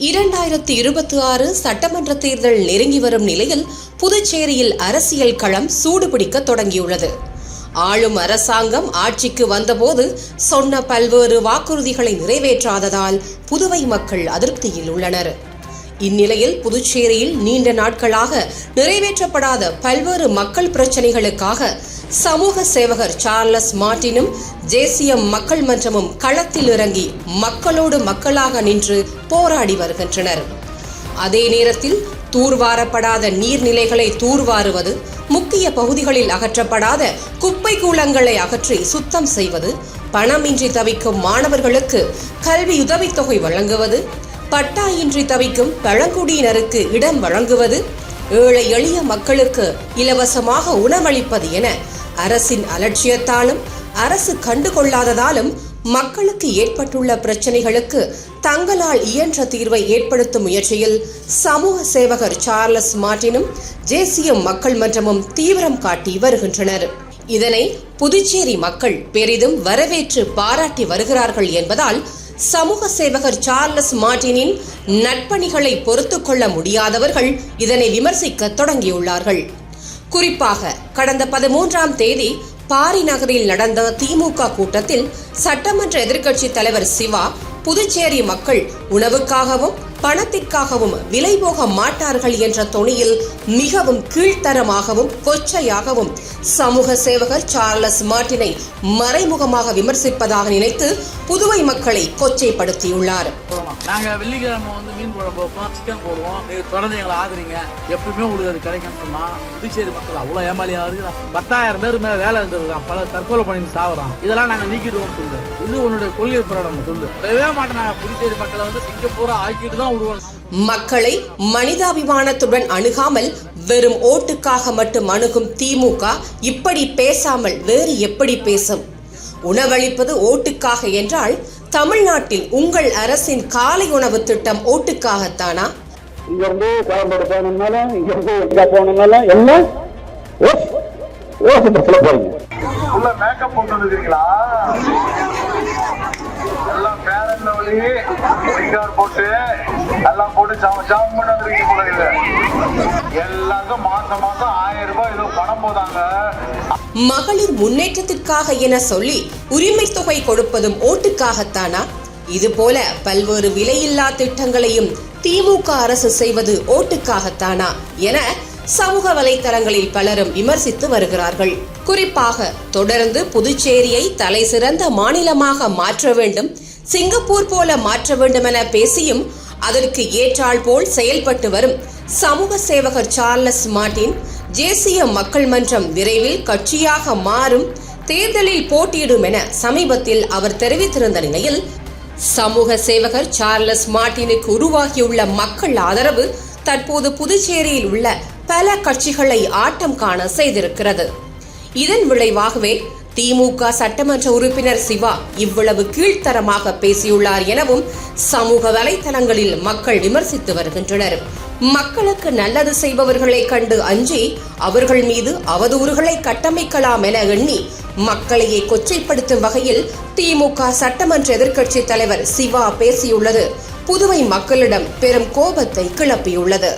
இரண்டாயிரத்தி இருபத்தி ஆறு சட்டமன்ற தேர்தல் நெருங்கி வரும் நிலையில் புதுச்சேரியில் அரசியல் களம் சூடுபிடிக்க தொடங்கியுள்ளது. ஆளும் அரசாங்கம் ஆட்சிக்கு வந்தபோது சொன்ன பல்வேறு வாக்குறுதிகளை நிறைவேற்றாததால் புதுவை மக்கள் அதிருப்தியில் உள்ளனர். இந்நிலையில் புதுச்சேரியில் நீண்ட நாட்களாக நிறைவேற்றப்படாத பல்வேறு மக்கள் பிரச்சனைகளுக்காக சமூக சேவகர் சார்லஸ் மார்ட்டினும் தேசிய மக்கள் மன்றமும் களத்தில் இறங்கி மக்களோடு மக்களாக நின்று போராடி வருகின்றனர். அதே நேரத்தில் தூர்வாரப்படாத நீர்நிலைகளை தூர்வாருவது முக்கிய பகுதிகளில் அகற்றப்படாத குப்பை கூலங்களை அகற்றி சுத்தம் செய்வது பணமின்றி தவிக்கும் மாணவர்களுக்கு கல்வி உதவித்தொகை வழங்குவது பட்டாயின்றி தவிக்கும் பழங்குடியினருக்கு இடம் வழங்குவது ஏழை எளிய மக்களுக்கு இலவசமாக உணவளிப்பது என அரசின் அலட்சியத்தாலும் அரசு கண்டுகொள்ளாததாலும் மக்களுக்கு ஏற்பட்டுள்ள பிரச்சனைகளுக்கு தங்களால் இயன்ற தீர்வை ஏற்படுத்தும் முயற்சியில் சமூக சேவகர் சார்லஸ் மார்ட்டினும் தேசிய மக்கள் மன்றமும் தீவிரம் காட்டி வருகின்றனர். இதனை புதுச்சேரி மக்கள் பெரிதும் வரவேற்று பாராட்டி வருகிறார்கள் என்பதால் சமூக சேவகர் சார்லஸ் மார்ட்டினின் நட்பணிகளை பொறுத்துக்கொள்ள முடியாதவர்கள் இதனை விமர்சிக்க தொடங்கியுள்ளார்கள். குறிப்பாக கடந்த பதிமூன்றாம் தேதி பாரி நகரில் நடந்த திமுக கூட்டத்தில் சட்டமன்ற எதிர்க்கட்சி தலைவர் சிவா புதுச்சேரி மக்கள் உணவுக்காகவும் பணத்திற்காகவும் விலை போக மாட்டார்கள் என்ற தொனியில் மிகவும் கீழ்த்தரமாகவும் கொச்சையாகவும் சமூக சேவகர் சார்லஸ் மார்ட்டினை மறைமுகமாக விமர்சிப்பதாக நினைத்து புதுவை மக்களை கொச்சைப்படுத்தியுள்ளார். நாங்கள் வெள்ளிக்கிழமை வந்து மீன் குழம்பு வைப்போம் சிக்கன் போடுவோம். நீங்கள் தொடர்ந்து எங்களை ஆதரிங்க. எப்பவுமே உங்களுக்கு அது கிடைக்கும் சொன்னால் புதுச்சேரி மக்கள் அவ்வளோ ஏமாளியாக இருக்கிறான் பத்தாயிரம் பேர் மேலே வேலை இருந்திருக்கான் பல தற்கொலை பண்ணி சாகுறான் இதெல்லாம் நாங்கள் நீக்கிடுவோம் சொல்லு. இது உன்னுடைய கொள்கை பிரகடனம் சொல்லு. விடவே மாட்டேன் புதுச்சேரி மக்களை வந்து சிங்கப்பூரா ஆக்கிட்டு தான் விடுவோம் மக்களை மனிதாபிமானத்துடன் அணுகாமல் வெறும் ஓட்டுக்காக மட்டும் அணுகும் திமுக இப்படி பேசாமல் வேறு எப்படி பேசும்? உணவளிப்பது ஓட்டுக்காக என்றால் தமிழ்நாட்டில் உங்கள் அரசின் காலை உணவு திட்டம் ஓட்டுக்காகத்தானா இங்க இருந்து கோயம்பேடு போகணும்னாலும் இங்க இருந்து எங்க போகணும்னாலும் எல்லாம் ஓஸ் ஓஸ் பஸ்ல போறீங்க உள்ள மேக்கப் போட்டு வந்துருக்கீங்களா எல்லாம் சிங்கார் போட்டு எல்லாம் போட்டு ஜாம ஜாம் பண்ணி வந்துருக்கீங்க போல இல்ல எல்லாருக்கும் மாசம் மாசம் ஆயிரம் ரூபாய் ஏதோ பணம் போதாங்க. மகளிர் முன்னேற்றத்திற்காக என சொல்லி உரிமை தொகை கொடுப்பதும் ஓட்டுக்காகத்தானா? இதுபோல பல்வேறு விலையில்லா திட்டங்களையும் திமுக அரசு செய்வது ஓட்டுக்காகத்தானா என சமூக வலைத்தளங்களில் பலரும் விமர்சித்து வருகிறார்கள். குறிப்பாக தொடர்ந்து புதுச்சேரியை தலை சிறந்த மாநிலமாக மாற்ற வேண்டும் சிங்கப்பூர் போல மாற்ற வேண்டும் என பேசியும் அதற்கு ஏற்றாள் போல் செயல்பட்டு வரும் சமூக சேவகர் சார்லஸ் மார்டின் தேசிய மக்கள் மன்றம் விரைவில் கட்சியாக மாறும் தேர்தலில் போட்டியிடும் என சமீபத்தில் அவர் தெரிவித்திருந்த நிலையில் சமூக சேவகர் சார்லஸ் மார்டினுக்கு உருவாகியுள்ள மக்கள் ஆதரவு தற்போது புதுச்சேரியில் உள்ள பல கட்சிகளை ஆட்டம் காண செய்திருக்கிறது. இதன் விளைவாகவே திமுக சட்டமன்ற உறுப்பினர் சிவா இவ்வளவு கீழ்த்தரமாக பேசியுள்ளார் எனவும் சமூக வலைதளங்களில் மக்கள் விமர்சித்து வருகின்றனர். மக்களுக்கு நல்லது செய்பவர்களை கண்டு அஞ்சி அவர்கள் மீது அவதூறுகளை கட்டமைக்கலாம் என எண்ணி மக்களையே கொச்சைப்படுத்தும் வகையில் திமுக சட்டமன்ற எதிர்க்கட்சி தலைவர் சிவா பேசியுள்ளது. புதுவை மக்களிடம் பெரும் கோபத்தை கிளப்பியுள்ளது.